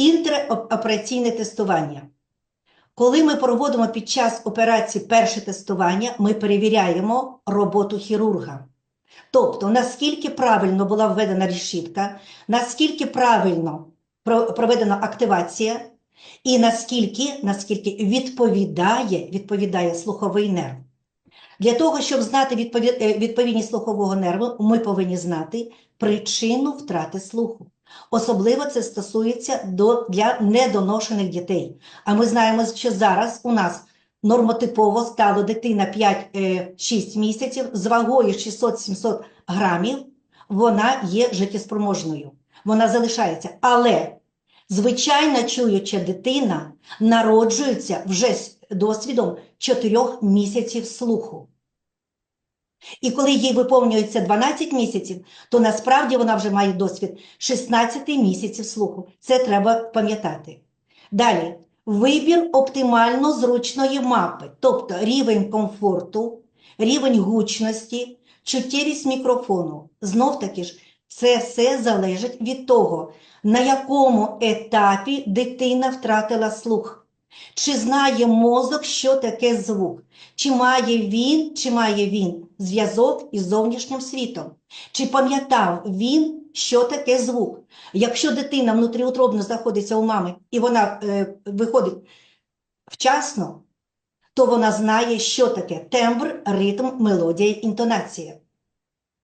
Інтраопераційне тестування. Коли ми проводимо під час операції перше тестування, ми перевіряємо роботу хірурга. Тобто, наскільки правильно була введена решітка, наскільки правильно проведена активація, і наскільки, наскільки відповідає, відповідає слуховий нерв. Для того, щоб знати е, відповідність слухового нерву, ми повинні знати причину втрати слуху. Особливо це стосується до, для недоношених дітей. А ми знаємо, що зараз у нас нормотипово стало дитина 5-6 місяців з вагою 600-700 грамів, вона є життєспроможною, вона залишається. Але звичайно чуюча дитина народжується вже з досвідом 4 місяців слуху. І коли їй виповнюється 12 місяців, то насправді вона вже має досвід 16 місяців слуху. Це треба пам'ятати. Далі, вибір оптимально зручної мапи, тобто рівень комфорту, рівень гучності, чуттєвість мікрофону. Знов таки ж, це все залежить від того, на якому етапі дитина втратила слух. Чи знає мозок, що таке звук? Чи має він, чи має він зв'язок із зовнішнім світом? Чи пам'ятав він, що таке звук? Якщо дитина внутріутробно знаходиться у мами і вона е, виходить вчасно, то вона знає, що таке тембр, ритм, мелодія, інтонація.